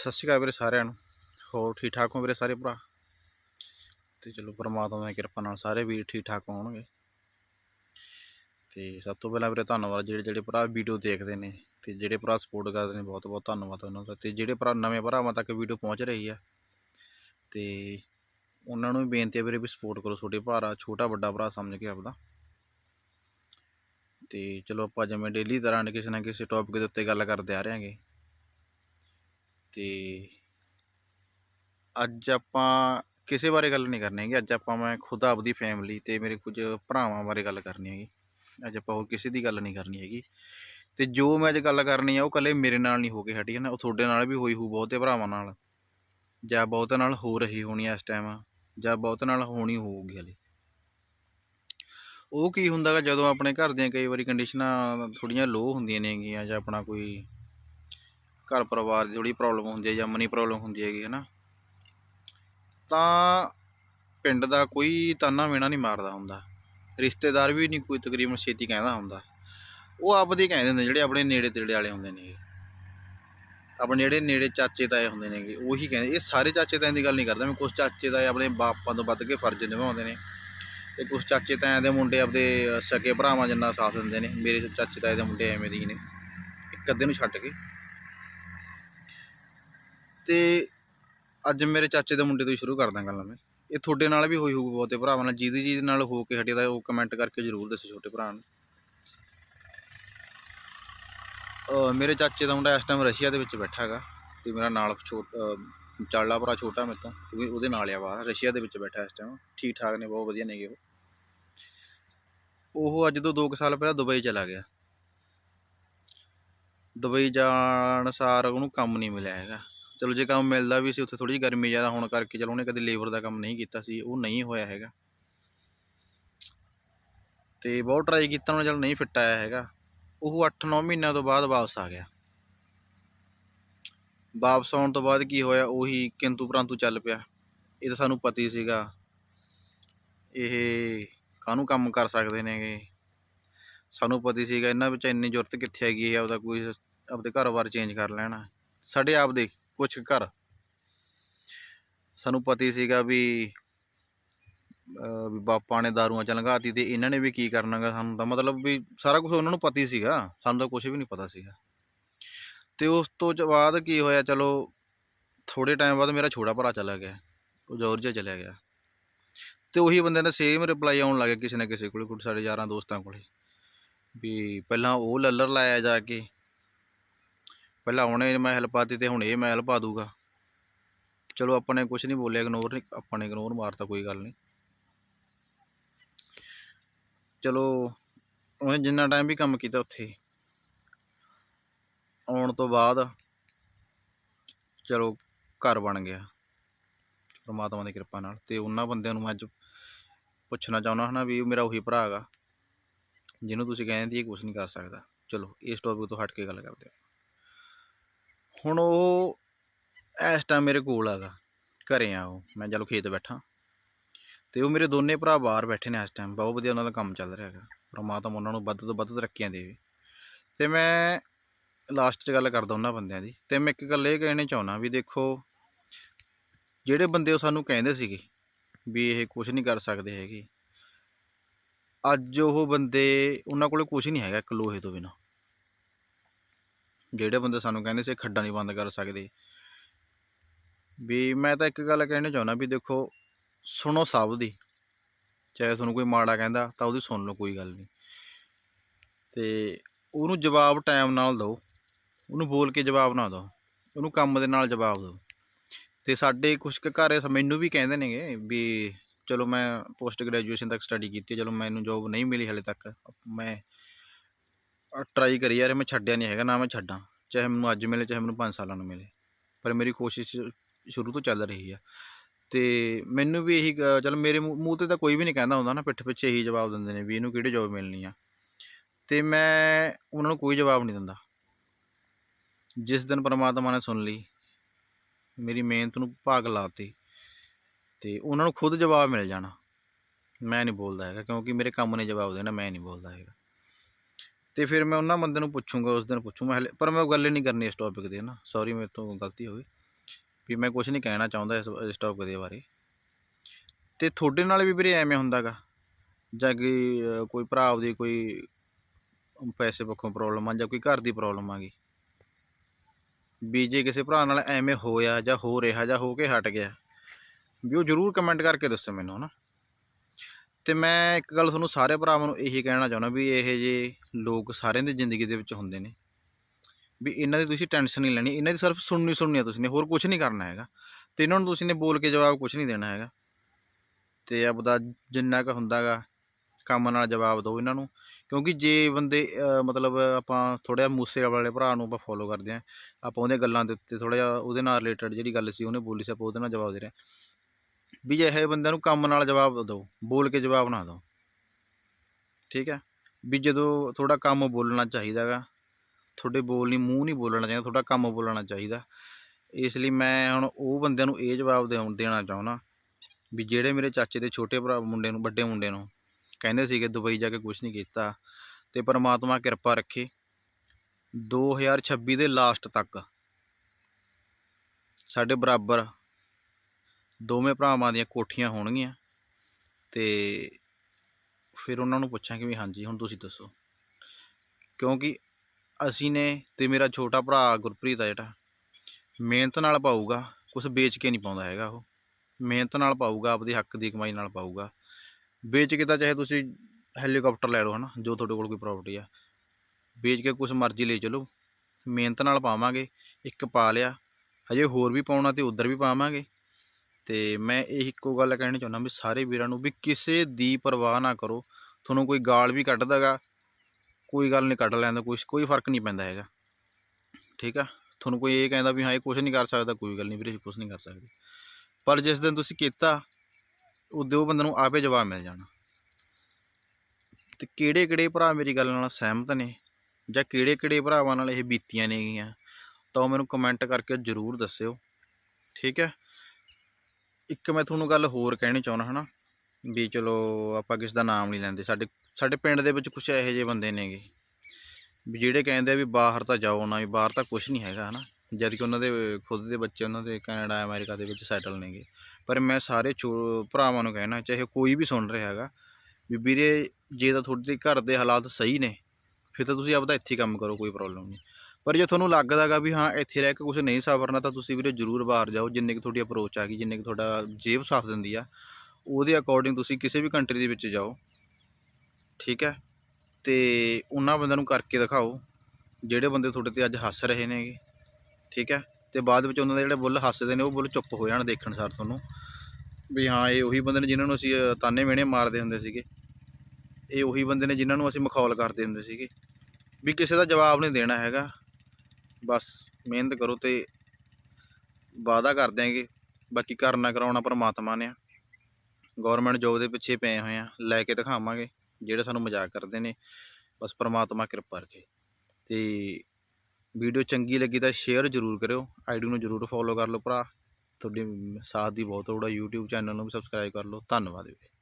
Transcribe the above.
ਸਤਿ ਸ਼੍ਰੀ ਅਕਾਲ ਵੀਰੇ ਸਾਰਿਆਂ ਨੂੰ। ਹੋਰ ਠੀਕ ਠਾਕ ਹੋ ਵੀਰੇ ਸਾਰੇ ਭਰਾ? ਤੇ ਚਲੋ ਪਰਮਾਤਮਾ ਦੀ ਕਿਰਪਾ ਨਾਲ ਸਾਰੇ ਵੀਰ ਠੀਕ ਠਾਕ ਹੋਣਗੇ। ਤੇ ਸਭ ਤੋਂ ਪਹਿਲਾਂ ਵੀਰੇ ਧੰਨਵਾਦ, ਜਿਹੜੇ ਜਿਹੜੇ ਭਰਾ ਵੀਡੀਓ ਦੇਖਦੇ ਨੇ ਤੇ ਜਿਹੜੇ ਭਰਾ ਸਪੋਰਟ ਕਰਦੇ ਨੇ ਬਹੁਤ ਬਹੁਤ ਧੰਨਵਾਦ ਉਹਨਾਂ ਦਾ। ਤੇ ਜਿਹੜੇ ਭਰਾ, ਨਵੇਂ ਭਰਾਵਾਂ ਤੱਕ ਵੀਡੀਓ ਪਹੁੰਚ ਰਹੀ ਆ, ਤੇ ਉਹਨਾਂ ਨੂੰ ਵੀ ਬੇਨਤੀ ਹੈ ਵੀਰੇ ਵੀ ਸਪੋਰਟ ਕਰੋ ਛੋਟੇ ਭਰਾ, ਛੋਟਾ ਵੱਡਾ ਭਰਾ ਸਮਝ ਕੇ ਆਪਦਾ। ਤੇ ਚਲੋ ਆਪਾਂ ਜਿਵੇਂ ਡੇਲੀ ਤਰ੍ਹਾਂ ਕਿਸੇ ਨਾ ਕਿਸੇ ਟੌਪਿਕ ਦੇ ਉੱਤੇ ਗੱਲ ਕਰਦੇ ਆ ਰਹੇ ਹਾਂਗੇ। ਤੇ ਅੱਜ ਆਪਾਂ ਕਿਸੇ ਬਾਰੇ ਗੱਲ ਨਹੀਂ ਕਰਨੀ ਹੈਗੀ। ਅੱਜ ਆਪਾਂ ਮੈਂ ਖੁਦ ਆਪਦੀ ਫੈਮਿਲੀ ਤੇ ਮੇਰੇ ਕੁਝ ਭਰਾਵਾਂ ਬਾਰੇ ਗੱਲ ਕਰਨੀ ਹੈਗੀ। ਅੱਜ ਆਪਾਂ ਹੋਰ ਕਿਸੇ ਦੀ ਗੱਲ ਨਹੀਂ ਕਰਨੀ ਹੈਗੀ। ਤੇ ਜੋ ਮੈਂ ਅੱਜ ਗੱਲ ਕਰਨੀ ਆ, ਉਹ ਕੱਲੇ ਮੇਰੇ ਨਾਲ ਨਹੀਂ ਹੋ ਕੇ ਹਟੀ ਹੈ ਨਾ ਉਹ ਤੁਹਾਡੇ ਨਾਲ ਵੀ ਹੋਈ ਹੋਊ ਬਹੁਤੇ ਭਰਾਵਾਂ ਨਾਲ। ਜਾਂ ਬਹੁਤੇ ਨਾਲ ਹੋ ਰਹੀ ਹੋਣੀ ਆ ਇਸ ਟਾਈਮ ਜਾਂ ਬਹੁਤ ਨਾਲ ਹੋਣੀ ਹੋਊਗੀ ਹਲੇ। ਉਹ ਕੀ ਹੁੰਦਾ ਗਾ ਜਦੋਂ ਆਪਣੇ ਘਰ ਦੀਆਂ ਕਈ ਵਾਰੀ ਕੰਡੀਸ਼ਨਾਂ ਥੋੜੀਆਂ ਲੋ ਹੁੰਦੀਆਂ ਨੇਗੀਆਂ, ਜਾਂ ਆਪਣਾ ਕੋਈ ਘਰ ਪਰਿਵਾਰ ਦੀ ਥੋੜੀ ਪ੍ਰੋਬਲਮ ਹੁੰਦੀ ਹੈ ਜਾਂ ਮਨੀ ਪ੍ਰੋਬਲਮ ਹੁੰਦੀ ਹੈਗੀ ਹੈ ਨਾ। ਤਾਂ ਪਿੰਡ ਦਾ ਕੋਈ ਤਾਨਾ ਮੇਣਾ ਨਹੀਂ ਮਾਰਦਾ ਹੁੰਦਾ। ਰਿਸ਼ਤੇਦਾਰ ਵੀ ਨਹੀਂ ਕੋਈ ਤਕਰੀਬਨ ਛੇਤੀ ਕਹਿੰਦਾ ਹੁੰਦਾ। ਉਹ ਆਪਦੇ ਕਹਿੰਦੇ ਹੁੰਦੇ ਜਿਹੜੇ ਆਪਣੇ ਨੇੜੇ ਤੇੜੇ ਵਾਲੇ ਹੁੰਦੇ ਨੇ। ਆਪਣੇ ਜਿਹੜੇ ਨੇੜੇ ਚਾਚੇ ਤਾਏ ਹੁੰਦੇ ਨੇਗੇ ਉਹੀ ਕਹਿੰਦੇ। ਇਹ ਸਾਰੇ ਚਾਚੇ ਤਾਏ ਦੀ ਗੱਲ ਨਹੀਂ ਕਰਦਾ। ਮੈਂ ਕੁਝ ਚਾਚੇ ਤਾਏ ਆਪਣੇ ਬਾਪਾਂ ਤੋਂ ਵੱਧ ਕੇ ਫਰਜ਼ ਨਿਭਾਉਂਦੇ ਨੇ ਤੇ ਕੁਝ ਚਾਚੇ ਤਾਏ ਦੇ ਮੁੰਡੇ ਆਪਦੇ ਸਕੇ ਭਰਾਵਾਂ ਜਿੰਨਾ ਸਾਥ ਦਿੰਦੇ ਨੇ। ਮੇਰੇ ਚਾਚੇ ਤਾਏ ਦੇ ਮੁੰਡੇ ਐਵੇਂ ਦੀ ਨੇ। ਇੱਕ ਅੱਧੇ ਨੂੰ ਛੱਡ ਕੇ। ਤੇ ਅੱਜ ਮੇਰੇ ਚਾਚੇ ਦੇ ਮੁੰਡੇ ਤੋਂ ਹੀ ਸ਼ੁਰੂ ਕਰਦਾ ਗੱਲਾਂ ਮੈਂ। ਇਹ ਤੁਹਾਡੇ ਨਾਲ ਵੀ ਹੋਈ ਹੋਊ ਬਹੁਤੇ ਭਰਾਵਾਂ ਨਾਲ, ਜਿਹਦੀ ਜਿਹਦੇ ਨਾਲ ਹੋ ਕੇ ਹਟਿਆ ਤਾਂ ਉਹ ਕਮੈਂਟ ਕਰਕੇ ਜ਼ਰੂਰ ਦੱਸੋ ਛੋਟੇ ਭਰਾ ਨੂੰ। ਮੇਰੇ ਚਾਚੇ ਦਾ ਮੁੰਡਾ ਇਸ ਟਾਈਮ ਰਸ਼ੀਆ ਦੇ ਵਿੱਚ ਬੈਠਾ ਹੈਗਾ ਤੇ ਮੇਰਾ ਨਾਲ ਛੋਟਾ ਚਾਲਾ ਭਰਾ ਛੋਟਾ ਮੇਰੇ ਤੋਂ, ਉਹ ਉਹਦੇ ਨਾਲ ਆ ਬਾਹਰ, ਰਸ਼ੀਆ ਦੇ ਵਿੱਚ ਬੈਠਾ ਇਸ ਟਾਈਮ ਠੀਕ ਠਾਕ ਨੇ, ਬਹੁਤ ਵਧੀਆ ਨੇਗੇ ਉਹ। ਉਹ ਅੱਜ ਤੋਂ 2 ਸਾਲ ਪਹਿਲਾਂ ਦੁਬਈ ਚਲਾ ਗਿਆ। ਦੁਬਈ ਜਾਣ ਸਾਰ ਉਹਨੂੰ ਕੰਮ ਨਹੀਂ ਮਿਲਿਆ ਹੈਗਾ। ਚਲੋ ਜੇ ਕੰਮ ਮਿਲਦਾ ਵੀ ਸੀ, ਉੱਥੇ ਥੋੜੀ ਜਿਹੀ ਗਰਮੀ ਜ਼ਿਆਦਾ ਹੋਣ ਕਰਕੇ ਚਲੋ ਉਹਨੇ ਕਦੇ ਲੇਬਰ ਦਾ ਕੰਮ ਨਹੀਂ ਕੀਤਾ ਸੀ, ਉਹ ਨਹੀਂ ਹੋਇਆ ਹੈਗਾ। ਤੇ ਬਹੁਤ ਟਰਾਈ ਕੀਤਾ, ਉਹਨੇ ਚਲ ਨਹੀਂ ਫਿੱਟ ਆਇਆ ਹੈਗਾ। ਉਹ 8-9 ਮਹੀਨਿਆਂ ਤੋਂ ਬਾਅਦ ਵਾਪਸ ਆ ਗਿਆ। ਵਾਪਸ ਆਉਣ ਤੋਂ ਬਾਅਦ ਕੀ ਹੋਇਆ, ਉਹੀ ਕਿੰਤੂ ਪਰੰਤੂ ਚੱਲ ਪਿਆ। ਇਹ ਤਾਂ ਸਾਨੂੰ ਪਤਾ ਹੀ ਸੀਗਾ। ਇਹ ਕਾਹਨੂੰ ਕੰਮ ਕਰ ਸਕਦੇ ਨੇਗੇ? ਸਾਨੂੰ ਪਤਾ ਸੀਗਾ, ਇਹਨਾਂ ਵਿੱਚ ਇੰਨੀ ਜ਼ਰੂਰਤ ਕਿੱਥੇ ਹੈਗੀ ਹੈ, ਆਪਦਾ ਕੋਈ ਆਪਦੇ ਘਰ-ਬਾਰ ਚੇਂਜ ਕਰ ਲੈਣਾ। ਸਾਡੇ ਆਪ ਦੇ ਕੁਛ ਕਰ ਸਾਨੂੰ ਪਤਾ ਹੀ ਸੀਗਾ ਵੀ ਵੀ ਬਾਪਾ ਨੇ ਦਾਰੂਆਂ ਚ ਲੰਘਾਤੀ ਤੇ ਇਹਨਾਂ ਨੇ ਵੀ ਕੀ ਕਰਨਾਗਾ ਸਾਨੂੰ ਤਾਂ ਮਤਲਬ ਵੀ ਸਾਰਾ ਕੁਝ ਉਹਨਾਂ ਨੂੰ ਪਤਾ ਹੀ ਸੀਗਾ। ਸਾਨੂੰ ਤਾਂ ਕੁਝ ਵੀ ਨਹੀਂ ਪਤਾ ਸੀਗਾ। ਤੇ ਉਸ ਤੋਂ ਬਾਅਦ ਕੀ ਹੋਇਆ, ਚਲੋ ਥੋੜੇ ਟਾਈਮ ਬਾਅਦ ਮੇਰਾ ਛੋਟਾ ਭਰਾ ਚਲਾ ਗਿਆ, ਉਹ ਜੋਰਜੀਆ ਚਲਿਆ ਗਿਆ। ਤੇ ਉਹੀ ਬੰਦੇ ਨੇ ਸੇਮ ਰਿਪਲਾਈ ਆਉਣ ਲੱਗਾ ਕਿਸੇ ਨਾ ਕਿਸੇ ਕੋਲ ਕੋਈ ਸਾਡੇ ਯਾਰਾਂ ਦੋਸਤਾਂ ਕੋਲੇ। ਵੀ ਪਹਿਲਾਂ ਉਹ ਲੱਲਰ ਲਾਇਆ ਜਾ ਕੇ ਪਹਿਲਾਂ ਉਹਨੇ ਮੈਂ ਹੈਲਪ ਪਾਤੀ ਤੇ ਹੁਣ ਇਹ ਮੈਂ ਹੈਲਪ ਪਾ ਦੂਗਾ ਚਲੋ, ਆਪਾਂ ਨੇ ਕੁਝ ਨਹੀਂ ਬੋਲਿਆ ਇਗਨੋਰ ਨਹੀਂ, ਆਪਾਂ ਨੇ ਇਗਨੋਰ ਮਾਰਤਾ, ਕੋਈ ਗੱਲ ਨਹੀਂ। ਚਲੋ, ਉਹਨੇ ਜਿੰਨਾ ਟਾਈਮ ਵੀ ਕੰਮ ਕੀਤਾ ਉੱਥੇ। ਆਉਣ ਤੋਂ ਬਾਅਦ ਚਲੋ, ਘਰ ਬਣ ਗਿਆ। ਪਰਮਾਤਮਾ ਦੀ ਕਿਰਪਾ ਨਾਲ। ਤੇ ਉਹਨਾਂ ਬੰਦਿਆਂ ਨੂੰ ਮੈਂ ਅੱਜ ਪੁੱਛਣਾ ਚਾਹੁੰਦਾ ਹਨਾ ਵੀ ਮੇਰਾ ਉਹੀ ਭਰਾ ਹੈਗਾ, ਜਿਹਨੂੰ ਤੁਸੀਂ ਕਹਿੰਦੇ ਇਹ ਕੁਝ ਨਹੀਂ ਕਰ ਸਕਦਾ। ਚਲੋ, ਇਸ ਟੌਪਿਕ ਤੋਂ ਹਟ ਕੇ ਗੱਲ ਕਰਦੇ ਹਾਂ। ਹੁਣ ਉਹ ਇਸ ਟਾਈਮ ਮੇਰੇ ਕੋਲ ਹੈਗਾ ਘਰੇ ਆ ਉਹ। ਮੈਂ ਚਲੋ ਖੇਤ ਬੈਠਾ। ਤੇ ਉਹ ਮੇਰੇ ਦੋਨੇ ਭਰਾ ਬਾਹਰ ਬੈਠੇ ਨੇ ਇਸ ਟਾਈਮ ਬਹੁਤ ਵਧੀਆ ਉਹਨਾਂ ਦਾ ਕੰਮ ਚੱਲ ਰਿਹਾ ਹੈਗਾ। ਪਰਮਾਤਮਾ ਉਹਨਾਂ ਨੂੰ ਵੱਧ ਤੋਂ ਵੱਧ ਤਰੱਕੀਆਂ ਦੇਵੇ। ਤੇ ਮੈਂ ਲਾਸਟ 'ਚ ਗੱਲ ਕਰਦਾ ਉਹਨਾਂ ਬੰਦਿਆਂ ਦੀ। ਤੇ ਮੈਂ ਇੱਕ ਗੱਲ ਇਹ ਕਹਿਣੀ ਚਾਹੁੰਦਾ ਵੀ ਦੇਖੋ, ਜਿਹੜੇ ਬੰਦੇ ਉਹ ਸਾਨੂੰ ਕਹਿੰਦੇ ਸੀਗੇ ਵੀ ਇਹ ਕੁਝ ਨਹੀਂ ਕਰ ਸਕਦੇ ਹੈਗੇ। ਅੱਜ ਉਹ ਬੰਦੇ ਉਹਨਾਂ ਕੋਲੇ ਕੁਝ ਨਹੀਂ ਹੈਗਾ ਇੱਕ ਲੋਹੇ ਤੋਂ ਬਿਨਾ। ਜਿਹੜੇ ਬੰਦੇ ਸਾਨੂੰ ਕਹਿੰਦੇ ਸੀ ਖੱਡਾਂ ਨਹੀਂ ਬੰਦ ਕਰ ਸਕਦੇ। ਵੀ ਮੈਂ ਤਾਂ ਇੱਕ ਗੱਲ ਕਹਿਣੀ ਚਾਹੁੰਦਾ ਵੀ ਦੇਖੋ, ਸੁਣੋ ਸਭ ਦੀ। ਚਾਹੇ ਤੁਹਾਨੂੰ ਕੋਈ ਮਾੜਾ ਕਹਿੰਦਾ, ਤਾਂ ਉਹਦੀ ਸੁਣ ਲਓ, ਕੋਈ ਗੱਲ ਨਹੀਂ। ਤੇ ਉਹਨੂੰ ਜਵਾਬ ਟਾਈਮ ਨਾਲ ਦਿਓ। ਉਹਨੂੰ ਬੋਲ ਕੇ ਜਵਾਬ ਨਾ ਦਿਓ। ਉਹਨੂੰ ਕੰਮ ਦੇ ਨਾਲ ਜਵਾਬ ਦਿਓ। ਤੇ ਸਾਡੇ ਕੁਝ ਕੁ ਘਰ ਮੈਨੂੰ ਵੀ ਕਹਿੰਦੇ ਨੇਗੇ ਵੀ ਚਲੋ ਮੈਂ ਪੋਸਟ ਗ੍ਰੈਜੂਏਸ਼ਨ ਤੱਕ ਸਟੱਡੀ ਕੀਤੀ ਚਲੋ ਮੈਨੂੰ ਜੋਬ ਨਹੀਂ ਮਿਲੀ ਹਲੇ ਤੱਕ। ਮੈਂ ਟਰਾਈ ਕਰੀ ਯਾਰ ਮੈਂ ਛੱਡਿਆ ਨਹੀਂ ਹੈਗਾ, ਨਾ ਮੈਂ ਛੱਡਾਂ। ਚਾਹੇ ਮੈਨੂੰ ਅੱਜ ਮਿਲੇ, ਚਾਹੇ ਮੈਨੂੰ 5 ਸਾਲਾਂ ਨੂੰ ਮਿਲੇ। ਪਰ ਮੇਰੀ ਕੋਸ਼ਿਸ਼ ਸ਼ੁਰੂ ਤੋਂ ਚੱਲ ਰਹੀ ਆ। ਤੇ ਮੈਨੂੰ ਵੀ ਇਹੀ ਗ- ਚੱਲ ਮੇਰੇ ਮੂੰਹ ਤੇ ਤਾਂ ਕੋਈ ਵੀ ਨਹੀਂ ਕਹਿੰਦਾ ਹੁੰਦਾ ਨਾ, ਪਿੱਠ ਪਿੱਛੇ ਇਹੀ ਜਵਾਬ ਦਿੰਦੇ ਨੇ ਵੀ ਇਹਨੂੰ ਕਿਹੜੀ ਜੋਬ ਮਿਲਣੀ ਆ। ਤੇ ਮੈਂ ਉਹਨਾਂ ਨੂੰ ਕੋਈ ਜਵਾਬ ਨਹੀਂ ਦਿੰਦਾ। ਜਿਸ ਦਿਨ ਪਰਮਾਤਮਾ ਨੇ ਸੁਣ ਲਈ, ਮੇਰੀ ਮਿਹਨਤ ਨੂੰ ਭਾਗ ਲਾਤੀ ਤੇ ਉਹਨਾਂ ਨੂੰ ਖੁਦ ਜਵਾਬ ਮਿਲ ਜਾਣਾ। ਮੈਂ ਨਹੀਂ ਬੋਲਦਾ ਹੈਗਾ, ਕਿਉਂਕਿ ਮੇਰੇ ਕੰਮ ਨੇ ਜਵਾਬ ਦੇਣਾ, ਮੈਂ ਨਹੀਂ ਬੋਲਦਾ ਹੈਗਾ। ਤੇ ਫਿਰ ਮੈਂ ਉਹਨਾਂ ਬੰਦੇ ਨੂੰ ਪੁੱਛੂੰਗਾ, ਉਸ ਦਿਨ ਪੁੱਛੂੰ ਮੈਂ ਹਲੇ, ਪਰ ਮੈਂ ਉਹ ਗੱਲ ਹੀ ਨਹੀਂ ਕਰਨੀ ਇਸ ਟੌਪਿਕ ਤੇ ਨਾ? ਸੌਰੀ ਮੇਰੇ ਤੋਂ ਗਲਤੀ ਹੋ ਗਈ। ਵੀ ਮੈਂ ਕੁਝ ਨਹੀਂ ਕਹਿਣਾ ਚਾਹੁੰਦਾ ਇਸ ਇਸ ਟੌਪਿਕ ਦੇ ਬਾਰੇ। ਤੇ ਤੁਹਾਡੇ ਨਾਲ ਵੀ ਵੀਰੇ ਐਵੇਂ ਹੁੰਦਾਗਾ ਜਾਂ ਕਿ ਕੋਈ ਭਰਾ ਆਪਦੀ ਕੋਈ ਪੈਸੇ ਪੱਖੋਂ ਪ੍ਰੋਬਲਮ ਆ ਜਾਂ ਕੋਈ ਘਰ ਦੀ ਪ੍ਰੋਬਲਮ ਆ ਗਈ? ਵੀ ਜੇ ਕਿਸੇ ਭਰਾ ਨਾਲ ਐਵੇਂ ਹੋਇਆ ਜਾਂ ਹੋ ਰਿਹਾ ਜਾਂ ਹੋ ਕੇ ਹਟ ਗਿਆ, ਵੀ ਉਹ ਜਰੂਰ ਕਮੈਂਟ ਕਰਕੇ ਦੱਸੋ ਮੈਨੂੰ ਹਨਾ ਤੇ ਮੈਂ ਇੱਕ ਗੱਲ ਤੁਹਾਨੂੰ ਸਾਰੇ ਭਰਾਵਾਂ ਨੂੰ ਇਹੀ ਕਹਿਣਾ ਚਾਹੁੰਦਾ ਵੀ ਇਹ ਜੇ ਲੋਕ ਸਾਰਿਆਂ ਦੀ ਜ਼ਿੰਦਗੀ ਦੇ ਵਿੱਚ ਹੁੰਦੇ ਨੇ, ਵੀ ਇਹਨਾਂ ਦੀ ਤੁਸੀਂ ਟੈਨਸ਼ਨ ਨਹੀਂ ਲੈਣੀ, ਇਹਨਾਂ ਦੀ ਸਿਰਫ ਸੁਣਨੀ ਸੁਣਨੀ ਆ ਤੁਸੀਂ ਨੇ, ਹੋਰ ਕੁਝ ਨਹੀਂ ਕਰਨਾ ਹੈਗਾ ਤੇ ਇਹਨਾਂ ਨੂੰ ਤੁਸੀਂ ਨੇ ਬੋਲ ਕੇ ਜਵਾਬ ਕੁਝ ਨਹੀਂ ਦੇਣਾ ਹੈਗਾ ਤੇ ਆਪਦਾ ਜਿੰਨਾ ਕੁ ਹੁੰਦਾਗਾ ਕੰਮ ਨਾਲ ਜਵਾਬ ਦਿਓ ਇਹਨਾਂ ਨੂੰ, ਕਿਉਂਕਿ ਜੇ ਬੰਦੇ ਮਤਲਬ ਆਪਾਂ ਥੋੜ੍ਹਾ ਜਿਹਾ ਮੂਸੇ ਵਾਲੇ ਭਰਾ ਨੂੰ ਆਪਾਂ ਫੋਲੋ ਕਰਦੇ ਹਾਂ, ਆਪਾਂ ਉਹਦੇ ਗੱਲਾਂ ਦੇ ਉੱਤੇ ਥੋੜ੍ਹਾ ਜਿਹਾ ਉਹਦੇ ਨਾਲ ਰਿਲੇਟਡ ਜਿਹੜੀ ਗੱਲ ਸੀ ਉਹਨੇ ਬੋਲੀ ਸੀ, ਆਪਾਂ ਉਹਦੇ ਨਾਲ ਜਵਾਬ ਦੇ ਰਹੇ ਹਾਂ। ਵੀ ਜੇ ਇਹ ਬੰਦਿਆਂ ਨੂੰ ਕੰਮ ਨਾਲ ਜਵਾਬ ਦਿਓ, ਬੋਲ ਕੇ ਜਵਾਬ ਨਾ ਦਿਓ। ਠੀਕ ਹੈ? ਵੀ ਜਦੋਂ ਥੋੜਾ ਕੰਮ ਬੋਲਣਾ ਚਾਹੀਦਾਗਾ ਤੁਹਾਡੇ ਬੋਲ ਨਹੀਂ ਮੂੰਹ ਨਹੀਂ ਬੋਲਣਾ ਚਾਹੀਦਾ, ਤੁਹਾਡਾ ਕੰਮ ਬੋਲਣਾ ਚਾਹੀਦਾ। ਇਸ ਲਈ ਮੈਂ ਹੁਣ ਉਹ ਬੰਦਿਆਂ ਨੂੰ ਇਹ ਜਵਾਬ ਦੇਣਾ ਚਾਹੁੰਦਾ ਵੀ ਜਿਹੜੇ ਮੇਰੇ ਚਾਚੇ ਦੇ ਛੋਟੇ ਭਰਾ ਮੁੰਡੇ ਨੂੰ, ਵੱਡੇ ਮੁੰਡੇ ਨੂੰ ਕਹਿੰਦੇ ਸੀਗੇ ਦੁਬਈ ਜਾ ਕੇ ਕੁਝ ਨਹੀਂ ਕੀਤਾ ਤੇ ਪਰਮਾਤਮਾ ਕਿਰਪਾ ਰੱਖੇ 2026 ਦੇ ਲਾਸਟ ਤੱਕ ਸਾਡੇ ਬਰਾਬਰ ਦੋਵੇਂ ਭਰਾਵਾਂ ਦੀਆਂ ਕੋਠੀਆਂ ਹੋਣਗੀਆਂ। ਤੇ ਫਿਰ ਉਹਨਾਂ ਨੂੰ ਪੁੱਛਾਂਗੇ ਵੀ ਹਾਂਜੀ, ਹੁਣ ਤੁਸੀਂ ਦੱਸੋ। ਕਿਉਂਕਿ ਅਸੀਂ ਨੇ ਤੇ ਮੇਰਾ ਛੋਟਾ ਭਰਾ ਗੁਰਪ੍ਰੀਤ ਆ ਜਿਹੜਾ, ਮਿਹਨਤ ਨਾਲ ਪਾਊਗਾ ਕੁਝ ਵੇਚ ਕੇ ਨਹੀਂ ਪਾਉਂਦਾ ਹੈਗਾ ਉਹ। ਮਿਹਨਤ ਨਾਲ ਪਾਊਗਾ, ਆਪਦੇ ਹੱਕ ਦੀ ਕਮਾਈ ਨਾਲ ਪਾਊਗਾ। ਵੇਚ ਕੇ ਤਾਂ ਚਾਹੇ ਤੁਸੀਂ ਹੈਲੀਕਾਪਟਰ ਲੈ ਲਓ ਹਨਾ, ਜੋ ਤੁਹਾਡੇ ਕੋਲ ਕੋਈ ਪ੍ਰਾਪਰਟੀ ਆ। ਵੇਚ ਕੇ ਕੁਝ ਮਰਜ਼ੀ ਲੈ ਚਲੋ। ਮਿਹਨਤ ਨਾਲ ਪਾਵਾਂਗੇ, ਇੱਕ ਪਾ ਲਿਆ, ਹਜੇ ਹੋਰ ਵੀ ਪਾਉਣਾ ਤੇ ਉਧਰ ਵੀ ਪਾਵਾਂਗੇ। ਤੇ ਮੈਂ ਇਹ ਇੱਕੋ ਗੱਲ ਕਹਿਣੀ ਚਾਹੁੰਦਾ ਵੀ ਸਾਰੇ ਵੀਰਾਂ ਨੂੰ ਵੀ ਕਿਸੇ ਦੀ ਪਰਵਾਹ ਨਾ ਕਰੋ। ਤੁਹਾਨੂੰ ਕੋਈ ਗਾਲ ਵੀ ਕੱਢਦਾਗਾ ਕੋਈ ਗੱਲ ਨਹੀਂ ਕੱਢ ਲੈਂਦਾ, ਕੋਈ ਕੋਈ ਫ਼ਰਕ ਨਹੀਂ ਪੈਂਦਾ ਹੈਗਾ। ਠੀਕ ਆ? ਤੁਹਾਨੂੰ ਕੋਈ ਇਹ ਕਹਿੰਦਾ ਵੀ ਹਾਂ, ਇਹ ਕੁਝ ਨਹੀਂ ਕਰ ਸਕਦਾ, ਕੋਈ ਗੱਲ ਨਹੀਂ ਵੀਰੇ ਕੁਝ ਨਹੀਂ ਕਰ ਸਕਦੇ। ਪਰ ਜਿਸ ਦਿਨ ਤੁਸੀਂ ਕੀਤਾ ਉਦੋਂ ਉਹ ਬੰਦੇ ਨੂੰ ਆਪੇ ਜਵਾਬ ਮਿਲ ਜਾਣਾ। ਤੇ ਕਿਹੜੇ ਕਿਹੜੇ ਭਰਾ ਮੇਰੀ ਗੱਲ ਨਾਲ ਸਹਿਮਤ ਨੇ ਜਾਂ ਕਿਹੜੇ ਕਿਹੜੇ ਭਰਾਵਾਂ ਨਾਲ ਇਹ ਬੀਤੀਆਂ ਨੇਗੀਆਂ, ਤਾਂ ਉਹ ਮੈਨੂੰ ਕਮੈਂਟ ਕਰਕੇ ਜ਼ਰੂਰ ਦੱਸਿਓ। ਠੀਕ ਹੈ ਇੱਕ ਮੈਂ ਤੁਹਾਨੂੰ ਗੱਲ ਹੋਰ ਕਹਿਣੀ ਚਾਹੁੰਦਾ ਹਨਾ, ਵੀ ਚਲੋ ਆਪਾਂ ਕਿਸ ਦਾ ਨਾਮ ਨਹੀਂ ਲੈਂਦੇ। ਸਾਡੇ ਸਾਡੇ ਪਿੰਡ ਦੇ ਵਿੱਚ ਕੁਝ ਇਹੋ ਜਿਹੇ ਬੰਦੇ ਨੇਗੇ। ਵੀ ਜਿਹੜੇ ਕਹਿੰਦੇ ਆ ਵੀ ਬਾਹਰ ਤਾਂ ਜਾਓ ਨਾ, ਵੀ ਬਾਹਰ ਤਾਂ ਕੁਝ ਨਹੀਂ ਹੈਗਾ ਹਨਾ। ਜਦ ਕਿ ਉਹਨਾਂ ਦੇ, ਖੁਦ ਦੇ ਬੱਚੇ ਉਹਨਾਂ ਦੇ ਕੈਨੇਡਾ, ਅਮਰੀਕਾ ਦੇ ਵਿੱਚ ਸੈਟਲ ਨੇਗੇ। ਪਰ ਮੈਂ ਸਾਰੇ ਛੋ ਭਰਾਵਾਂ ਨੂੰ ਕਹਿਣਾ, ਚਾਹੇ ਕੋਈ ਵੀ ਸੁਣ ਰਿਹਾ ਹੈਗਾ, ਵੀ ਵੀਰੇ ਜੇ ਤਾਂ ਤੁਹਾਡੇ ਘਰ ਦੇ ਹਾਲਾਤ ਸਹੀ ਨੇ, ਫਿਰ ਤਾਂ ਤੁਸੀਂ ਆਪਦਾ ਇੱਥੇ ਕੰਮ ਕਰੋ, ਕੋਈ ਪ੍ਰੋਬਲਮ ਨਹੀਂ। ਪਰ ਜੇ ਤੁਹਾਨੂੰ ਲੱਗਦਾ ਹੈਗਾ ਵੀ ਹਾਂ, ਇੱਥੇ ਰਹਿ ਕੇ ਕੁਝ ਨਹੀਂ ਸਵਰਨਾ ਤਾਂ ਤੁਸੀਂ ਵੀਰੇ ਜ਼ਰੂਰ ਬਾਹਰ ਜਾਓ, ਜਿੰਨੇ ਕਿ ਤੁਹਾਡੀ ਅਪਰੋਚ ਆ ਗਈ, ਜਿੰਨੇ ਕਿ ਤੁਹਾਡਾ ਜੇਬ ਸਾਥ ਦਿੰਦੀ ਆ, ਉਹਦੇ ਅਕੋਰਡਿੰਗ ਤੁਸੀਂ ਕਿਸੇ ਵੀ ਕੰਟਰੀ ਦੇ ਵਿੱਚ ਜਾਓ, ਠੀਕ ਹੈ? ਤੇ ਉਹਨਾਂ ਬੰਦਿਆਂ ਨੂੰ ਕਰਕੇ ਦਿਖਾਓ, ਜਿਹੜੇ ਬੰਦੇ ਤੁਹਾਡੇ ਤੇ ਅੱਜ ਹੱਸ ਰਹੇ ਨੇਗੇ, ਠੀਕ ਹੈ? ਤੇ ਬਾਅਦ ਵਿੱਚ ਉਹਨਾਂ ਦੇ ਜਿਹੜੇ ਬੁੱਲ ਹੱਸਦੇ ਨੇ, ਉਹ ਬੁੱਲ ਚੁੱਪ ਹੋ ਜਾਣ ਦੇਖਣ ਸਾਰ ਤੁਹਾਨੂੰ, ਵੀ ਹਾਂ, ਇਹ ਉਹੀ ਬੰਦੇ ਨੇ ਜਿਨ੍ਹਾਂ ਨੂੰ ਅਸੀਂ ਤਾਨੇ ਮਿਹਣੇ ਮਾਰਦੇ ਹੁੰਦੇ ਸੀਗੇ, ਇਹ ਉਹੀ ਬੰਦੇ ਨੇ ਜਿਨ੍ਹਾਂ ਨੂੰ ਅਸੀਂ ਮਖੌਲ ਕਰਦੇ ਹੁੰਦੇ ਸੀਗੇ, ਵੀ ਕਿਸੇ ਦਾ ਜਵਾਬ ਨਹੀਂ ਦੇਣਾ ਹੈਗਾ। ਬਸ ਮਿਹਨਤ ਕਰੋ ਤੇ ਵਾਅਦਾ ਕਰ ਦਿਆਂਗੇ ਬਾਕੀ ਕਰਨਾ ਕਰਾਉਣਾ ਪਰਮਾਤਮਾ ਨੇ। ਗਵਰਨਮੈਂਟ ਜੋਬ ਦੇ ਪਿੱਛੇ ਪਏ ਹੋਏ ਆ। ਲੈ ਕੇ ਦਿਖਾਵਾਂਗੇ ਜਿਹੜੇ ਸਾਨੂੰ ਮਜ਼ਾਕ ਕਰਦੇ ਨੇ। ਬਸ ਪਰਮਾਤਮਾ ਕਿਰਪਾ ਰੱਖੇ। ਤੇ ਵੀਡੀਓ ਚੰਗੀ ਲੱਗੀ ਤਾਂ ਸ਼ੇਅਰ ਜ਼ਰੂਰ ਕਰਿਓ। ਆਈਡੀ ਨੂੰ ਜ਼ਰੂਰ ਫੋਲੋ ਕਰ ਲਓ ਭਰਾ। ਤੁਹਾਡੇ ਸਾਥ ਦੀ ਬਹੁਤ ਲੋੜ ਆ। YouTube ਚੈਨਲ ਨੂੰ ਵੀ ਸਬਸਕ੍ਰਾਈਬ ਕਰ ਲਓ। ਧੰਨਵਾਦ ਵੀਰੇ।